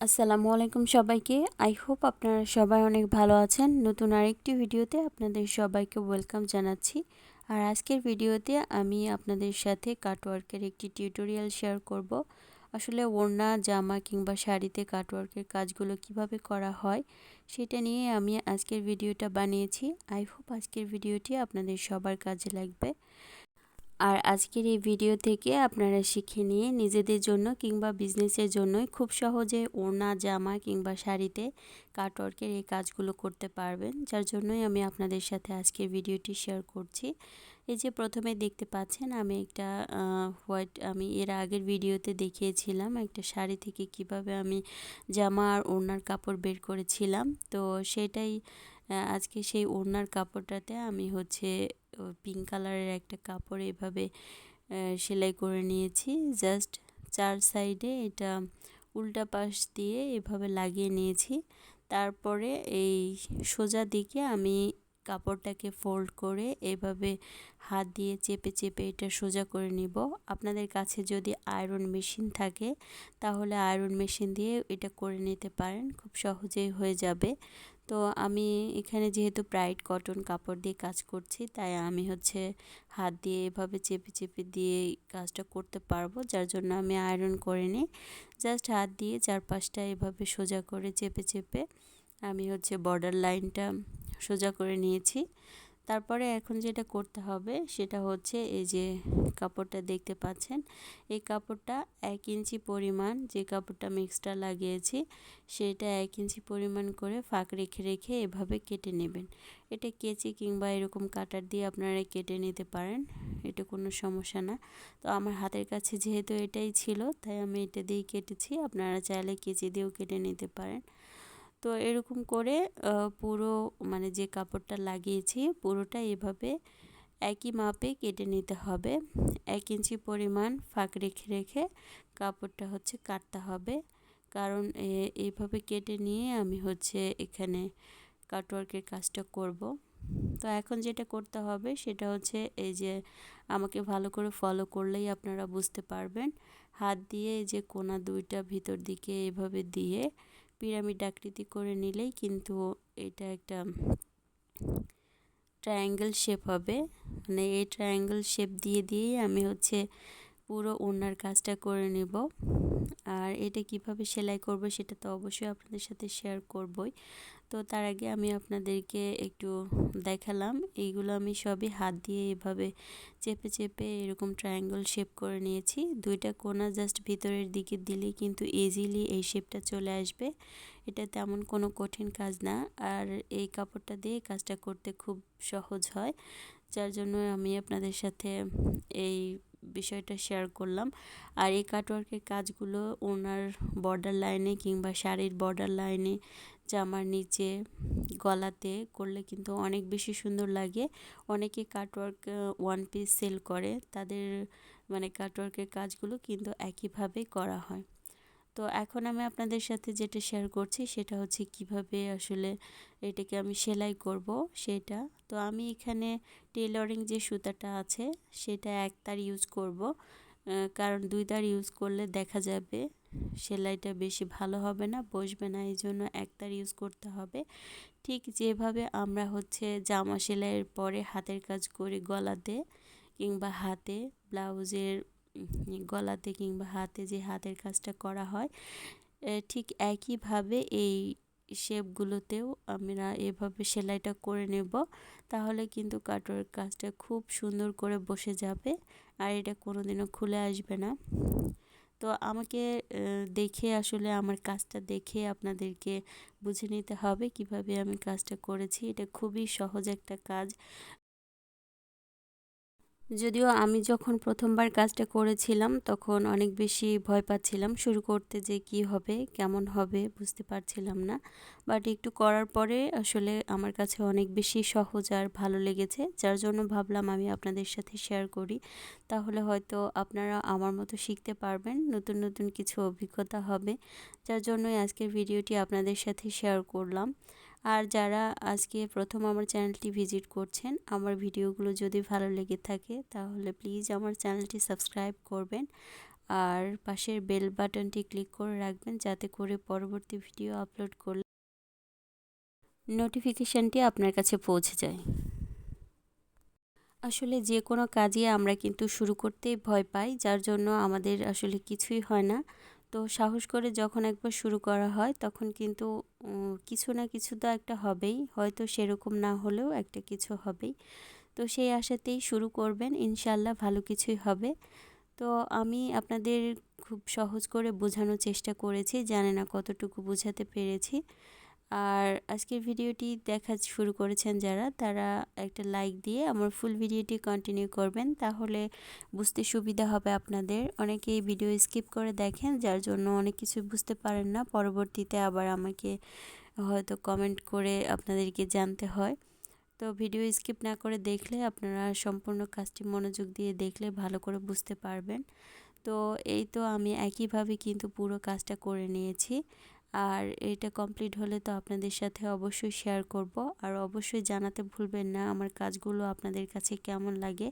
আসসালামু আলাইকুম সবাইকে। আই হোপ আপনারা সবাই অনেক ভালো আছেন। নতুন আরেকটি ভিডিওতে আপনাদের সবাইকে ওয়েলকাম জানাচ্ছি। আর আজকের ভিডিওতে আমি আপনাদের সাথে কাটওয়ার্কের একটি টিউটোরিয়াল শেয়ার করব। আসলে ওড়না, জামা কিংবা শাড়িতে কাটওয়ার্কের কাজগুলো কীভাবে করা হয়, সেটা নিয়ে আমি আজকের ভিডিওটা বানিয়েছি। আই হোপ আজকের ভিডিওটি আপনাদের সবার কাজে লাগবে। আর আজকের এই ভিডিও থেকে আপনারা শিখে নিয়ে নিজেদের জন্য কিংবা বিজনেসের জন্যই খুব সহজে ওড়না, জামা কিংবা শাড়িতে কাটওয়ার্কের এই কাজগুলো করতে পারবেন, যার জন্যই আমি আপনাদের সাথে আজকের ভিডিওটি শেয়ার করছি। এই যে প্রথমে দেখতে পাচ্ছেন, আমি একটা হোয়াইট আমি এর আগের ভিডিওতে দেখিয়েছিলাম একটা শাড়ি থেকে কীভাবে আমি জামা আর ওড়নার কাপড় বের করেছিলাম। তো সেটাই আজকে সেই ওড়নার কাপড়টাতে আমি হচ্ছে পিঙ্ক কালারের একটা কাপড় এভাবে সেলাই করে নিয়েছি। জাস্ট চার সাইডে এটা উল্টা পাশ দিয়ে এভাবে লাগিয়ে নিয়েছি। তারপরে এই সোজা দিকে আমি কাপড়টাকে ফোল্ড করে এভাবে হাত দিয়ে চেপে চেপে এটা সোজা করে নিব। আপনাদের কাছে যদি আয়রন মেশিন থাকে, তাহলে আয়রন মেশিন দিয়ে এটা করে নিতে পারেন, খুব সহজেই হয়ে যাবে। তো আমি এখানে যেহেতু ব্রাইট কটন কাপড় দিয়ে কাজ করছি, তাই আমি হচ্ছে হাত দিয়ে এভাবে চেপে চেপে দিয়ে কাজটা করতে পারব, যার জন্য আমি আয়রন করে নিই। জাস্ট হাত দিয়ে চারপাশটা এভাবে সোজা করে চেপে চেপে আমি হচ্ছে বর্ডার লাইনটা সোজা করে নিয়েছি। তারপরে এখন যেটা করতে হবে সেটা হচ্ছে এই যে কাপড়টা দেখতে পাচ্ছেন, এই কাপড়টা এক ইঞ্চি পরিমাণ যে কাপড়টা আমি এক্সট্রা লাগিয়েছি সেটা এক ইঞ্চি পরিমাণ করে ফাঁক রেখে রেখে এভাবে কেটে নেবেন। এটা কেচি কিংবা এরকম কাটার দিয়ে আপনারা কেটে নিতে পারেন, এটা কোনো সমস্যা না। তো আমার হাতের কাছে যেহেতু এটাই ছিল, তাই আমি এটা দিয়েই কেটেছি, আপনারা চাইলে কেচি দিয়েও কেটে নিতে পারেন। তো এরকম করে পুরো মানে যে কাপড়টা লাগিয়েছি পুরোটা এভাবে একই মাপে কেটে নিতে হবে। এক ইঞ্চি পরিমাণ ফাঁক রেখে রেখে কাপড়টা হচ্ছে কাটতে হবে। কারণ এইভাবে কেটে নিয়ে আমি হচ্ছে এখানে কাটওয়ার্কের কাজটা করব। তো এখন যেটা করতে হবে সেটা হচ্ছে এই যে আমাকে ভালো করে ফলো করলেই আপনারা বুঝতে পারবেন। হাত দিয়ে এই যে কোনা দুইটা ভিতর দিকে এভাবে দিয়ে পিরামিড আকৃতি করে নিলেই কিন্তু এটা একটা ট্রায়াঙ্গেল শেপ হবে। মানে এই ট্রায়াঙ্গেল শেপ দিয়ে দিয়েই আমি হচ্ছে পুরো ওনার কাজটা করে নেব। আর এটা কীভাবে সেলাই করব সেটা তো অবশ্যই আপনাদের সাথে শেয়ার করবই। তো তার আগে আমি আপনাদেরকে একটু দেখালাম। এইগুলো আমি সবই হাত দিয়ে এভাবে চেপে চেপে এরকম ট্রায়াঙ্গল শেপ করে নিয়েছি। দুইটা কোনা জাস্ট ভিতরের দিকে দিলে কিন্তু ইজিলি এই শেপটা চলে আসবে। এটা তেমন কোনো কঠিন কাজ না। আর এই কাপড়টা দিয়ে কাজটা করতে খুব সহজ হয়। যার জন্য আমি আপনাদের সাথে এই বিষয়টা শেয়ার করলাম। আর এই কাটওয়ার্কের কাজগুলো ওনার বর্ডার লাইনে কিংবা শাড়ির বর্ডার লাইনে জামার নিচে, গলাতে করলে কিন্তু অনেক বেশি সুন্দর লাগে। অনেকে কাটওয়ার্ক ওয়ান পিস সেল করে। তাদের মানে কাটওয়ার্কের কাজগুলো কিন্তু একইভাবে করা হয়। তো এখন আমি আপনাদের সাথে যেটা শেয়ার করছি সেটা হচ্ছে কীভাবে আসলে এটাকে আমি সেলাই করব সেটা। তো আমি এখানে টেলরিং যে সুতাটা আছে সেটা এক তার ইউজ করব কারণ দুই তার ইউজ করলে দেখা যাবে সেলাইটা বেশি ভালো হবে না, বসবে না এই জন্য এক তার ইউজ করতে হবে। ঠিক যেভাবে আমরা হচ্ছে জামা সেলাইয়ের পরে হাতের কাজ করি গলাতে কিংবা হাতে ব্লাউজের গলাতে কিংবা হাতে যে হাতের কাজটা করা হয় ঠিক একইভাবে এই শেপগুলোতেও আমরা এভাবে সেলাইটা করে নেব। তাহলে কিন্তু কাটোরের কাজটা খুব সুন্দর করে বসে যাবে আর এটা কোনো দিনও খুলে আসবে না। তো আমাকে দেখে আসলে আমার কাজটা দেখে আপনাদেরকে বুঝে নিতে হবে কীভাবে আমি কাজটা করেছি। এটা খুবই সহজ একটা কাজ। যদিও আমি যখন প্রথমবার কাজটা করেছিলাম, তখন অনেক বেশি ভয় পাচ্ছিলাম শুরু করতে যে কি হবে, কেমন হবে বুঝতে পারছিলাম না। বাট একটু করার পরে আসলে আমার কাছে অনেক বেশি সহজ আর ভালো লেগেছে, যার জন্য ভাবলাম আমি আপনাদের সাথে শেয়ার করি। তাহলে হয়তো আপনারা আমার মতো শিখতে পারবেন, নতুন নতুন কিছু অভিজ্ঞতা হবে, যার জন্যই আজকের ভিডিওটি আপনাদের সাথে শেয়ার করলাম। আর যারা আজকে প্রথম আমার চ্যানেলটি ভিজিট করছেন, আমার ভিডিওগুলো যদি ভালো লেগে থাকে, তাহলে প্লিজ আমার চ্যানেলটি সাবস্ক্রাইব করবেন। আর পাশের বেল বাটনটি ক্লিক করে রাখবেন যাতে করে পরবর্তী ভিডিও আপলোড করলে নোটিফিকেশানটি আপনার কাছে পৌঁছে যায়। আসলে যে কোনো কাজই আমরা কিন্তু শুরু করতেই ভয় পাই, যার জন্য আমাদের আসলে কিছুই হয় না। তো সাহস করে যখন একবার শুরু করা হয়, তখন কিন্তু কিছু না কিছু তো একটা হবেই। হয়তো সেরকম না হলেও একটা কিছু হবেই। তো সেই আশাতেই শুরু করবেন ইনশাল্লাহ ভালো কিছুই হবে। তো আমি আপনাদের খুব সহজ করে বোঝানোর চেষ্টা করেছি, জানে না কতটুকু বোঝাতে পেরেছি। আর আজকের ভিডিওটি দেখা শুরু করেছেন যারা, তারা একটা লাইক দিয়ে আমার ফুল ভিডিওটি কন্টিনিউ করবেন, তাহলে বুঝতে সুবিধা হবে আপনাদের। অনেকেই ভিডিও স্কিপ করে দেখেন, যার জন্য অনেক কিছু বুঝতে পারেন না, পরবর্তীতে আবার আমাকে হয়তো কমেন্ট করে আপনাদেরকে জানতে হয়। তো ভিডিও স্কিপ না করে দেখলে আপনারা সম্পূর্ণ কাজটি মনোযোগ দিয়ে দেখলে ভালো করে বুঝতে পারবেন। তো এই তো আমি একইভাবে কিন্তু পুরো কাজটা করে নিয়েছি। আর এটা কমপ্লিট হলে তো আপনাদের সাথে অবশ্যই শেয়ার করব। আর অবশ্যই জানাতে ভুলবেন না আমার কাজগুলো আপনাদের কাছে কেমন লাগে।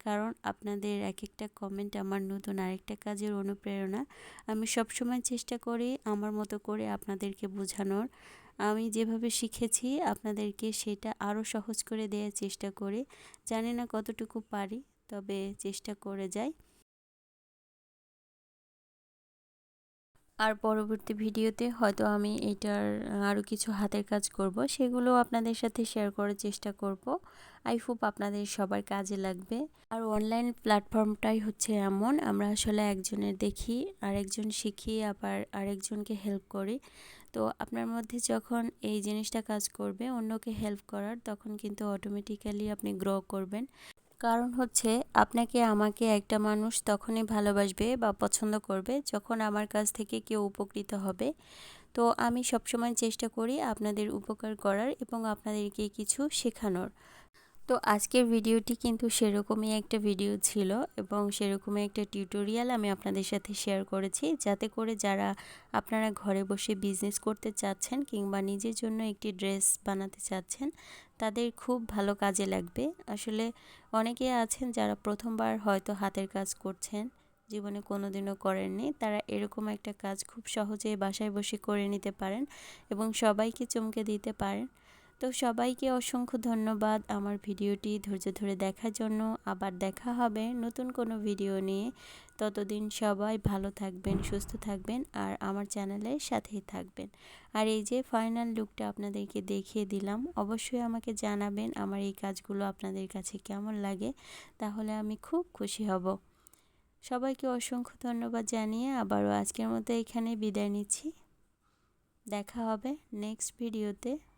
কারণ আপনাদের এক একটা কমেন্ট আমার নতুন আরেকটা কাজের অনুপ্রেরণা। আমি সবসময় চেষ্টা করি আমার মতো করে আপনাদেরকে বোঝানোর। আমি যেভাবে শিখেছি আপনাদেরকে সেটা আরও সহজ করে দেওয়ার চেষ্টা করি। জানি না কতটুকু পারি, তবে চেষ্টা করে যাই। আর পরবর্তী ভিডিওতে হয়তো আমি এটার আরও কিছু হাতের কাজ করব। সেগুলো আপনাদের সাথে শেয়ার করার চেষ্টা করব। আই হোপ আপনাদের সবার কাজে লাগবে। আর অনলাইন প্ল্যাটফর্মটাই হচ্ছে এমন, আমরা আসলে একজনের দেখি, আরেকজন শিখি, আবার আরেকজনকে হেল্প করি। তো আপনার মধ্যে যখন এই জিনিসটা কাজ করবে, অন্যকে হেল্প করার, তখন কিন্তু অটোমেটিক্যালি আপনি গ্রো করবেন। কারণ হচ্ছে আপনাকে, আমাকে একটা মানুষ তখনই ভালোবাসবে বা পছন্দ করবে যখন আমার কাছ থেকে কেউ উপকৃত হবে। তো আমি সবসময় চেষ্টা করি আপনাদের উপকার করার এবং আপনাদেরকে কিছু শেখানোর। তো আজকের ভিডিওটি কিন্তু সেরকমই একটা ভিডিও ছিল এবং সেরকমই একটা টিউটোরিয়াল আমি আপনাদের সাথে শেয়ার করেছি। যাতে করে যারা আপনারা ঘরে বসে বিজনেস করতে চাচ্ছেন কিংবা নিজের জন্য একটি ড্রেস বানাতে চাচ্ছেন, তাদের খুব ভালো কাজে লাগবে। আসলে অনেকে আছেন যারা প্রথমবার হয়তো হাতের কাজ করছেন, জীবনে কোনো দিনও করেননি, তারা এরকম একটা কাজ খুব সহজে বাসায় বসে করে নিতে পারেন এবং সবাইকে চমকে দিতে পারেন। তো সবাইকে অসংখ্য ধন্যবাদ আমার ভিডিওটি ধৈর্য ধরে দেখার জন্য। আবার দেখা হবে নতুন কোনো ভিডিও নিয়ে। ততদিন সবাই ভালো থাকবেন, সুস্থ থাকবেন আর আমার চ্যানেলের সাথেই থাকবেন। আর এই যে ফাইনাল লুকটা আপনাদেরকে দেখিয়ে দিলাম, অবশ্যই আমাকে জানাবেন আমার এই কাজগুলো আপনাদের কাছে কেমন লাগে, তাহলে আমি খুব খুশি হব। সবাইকে অসংখ্য ধন্যবাদ জানিয়ে আবারও আজকের মতো এখানে বিদায় নিচ্ছি। দেখা হবে নেক্সট ভিডিওতে